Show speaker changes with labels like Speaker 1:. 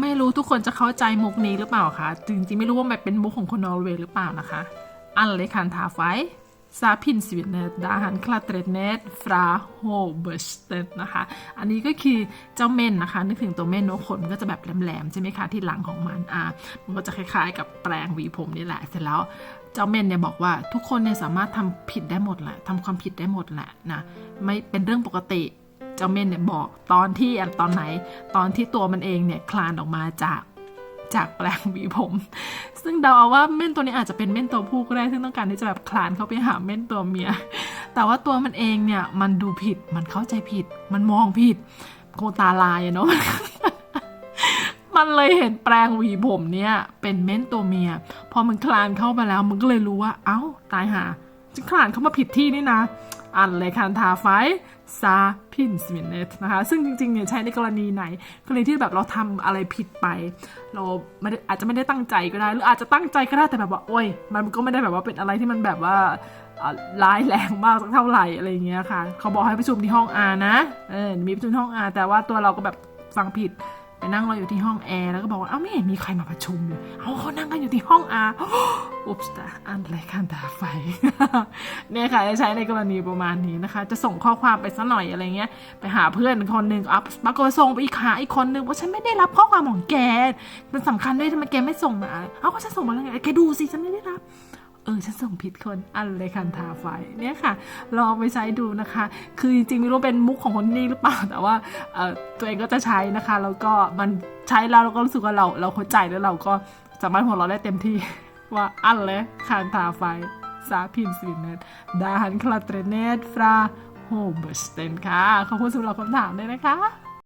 Speaker 1: ไม่รู้ทุกคนจะเข้าใจมุกนี้หรือเปล่าคะจริงๆไม่รู้ว่ามันเป็นมุกของคนนอร์เวย์หรือเปล่านะคะ อันเลคันทาไฟซาพินสวินเนตดาฮันคลาเตรเนตฟราโฮเบสเตนนะคะ อันนี้ก็คือเจ้าเม่นนะคะ นึกถึงตัวเม่นนอะขนก็จะแบบแหลมๆใช่ไหมคะที่หลังของมันอะมันก็จะคล้ายๆ กับแปรงหวีผมนี่แหละเสร็จแล้วเจ้าเม่นเนี่ยบอกว่าทุกคนเนี่ยสามารถทำผิดได้หมดแหละทำความผิดได้หมดแหละนะไม่เป็นเรื่องปกติ เจ้าเม่นเนี่ยบอกตอนที่ตอนไหนตอนที่ตัวมันเองเนี่ยคลานออกมาจากจากแปลงหวีผม ซึ่งเดาเอาว่าเม่นตัวนี้อาจจะเป็นเม่นตัวผู้ก็ได้ซึ่งต้องการที่จะแบบคลานเข้าไปหาเม่นตัวเมีย แต่ว่าตัวมันเองเนี่ยมันดูผิด มันเข้าใจผิด มันมองผิดโกตาลายเนาะ มันเลยเห็นแปลงหวีผมเนี่ยเป็นเม่นตัวเมีย พอมันคลานเข้าไปแล้วมันก็เลยรู้ว่า เอ้าตายหาฉันคลานเข้ามาผิดที่นี่นะ อันเลยคันทาไฟซาพินสมินเนตนะคะ ซึ่งจริงๆเนี่ยใช้ในกรณีไหน กรณีที่แบบเราทำอะไรผิดไป เราไม่ได้อาจจะไม่ได้ตั้งใจก็ได้ หรืออาจจะตั้งใจก็ได้แต่แบบว่า โอ้ย มันก็ไม่ได้แบบว่าเป็นอะไรที่มันแบบว่าร้ายแรงมากสักเท่าไหร่อะไรอย่างเงี้ยค่ะ เขาบอกให้ประชุมที่ห้อง R นะ เออ มีประชุมที่ห้อง R แต่ว่าตัวเราก็แบบฟังผิด ไปนั่งรออยู่ที่ห้องแอร์แล้วก็บอกว่าเอ้าไม่เห็นมีใครมาประชุมเลยเอาเขานั่งกันอยู่ที่ห้องอาร์อุ๊บสตาอันไรคันตาไฟเนี่ยค่ะจะใช้ในกรณีประมาณนี้นะคะ จะส่งข้อความไปสักหน่อยอะไรเงี้ย ไปหาเพื่อนคนหนึ่งอะปรากฏส่งไปอีกหาอีกคนหนึ่งว่าฉันไม่ได้รับข้อความของแกมันสำคัญด้วยทำไมแกไม่ส่งมาเอาก็ฉันส่งมาแล้วไงแกดูสิฉันไม่ได้รับ เออ ฉันส่งผิดคนอันเลยคันทาไฟเนี่ยค่ะ ลองไปใช้ดูนะคะ คือจริงๆไม่รู้เป็นมุกของคนนี้หรือเปล่า แต่ว่าตัวเองก็จะใช้นะคะ แล้วก็มันใช้แล้วเราก็รู้สึกว่าเราเราเข้าใจแล้วเราก็สามารถหัวเราะได้เต็มที่ว่าอันเลยคันทาไฟซาพินสวินเนตดาฮันคลาเตรเนตฟราโฮเบสเตนค่ะ ขอบคุณสำหรับคำถามด้วยนะคะ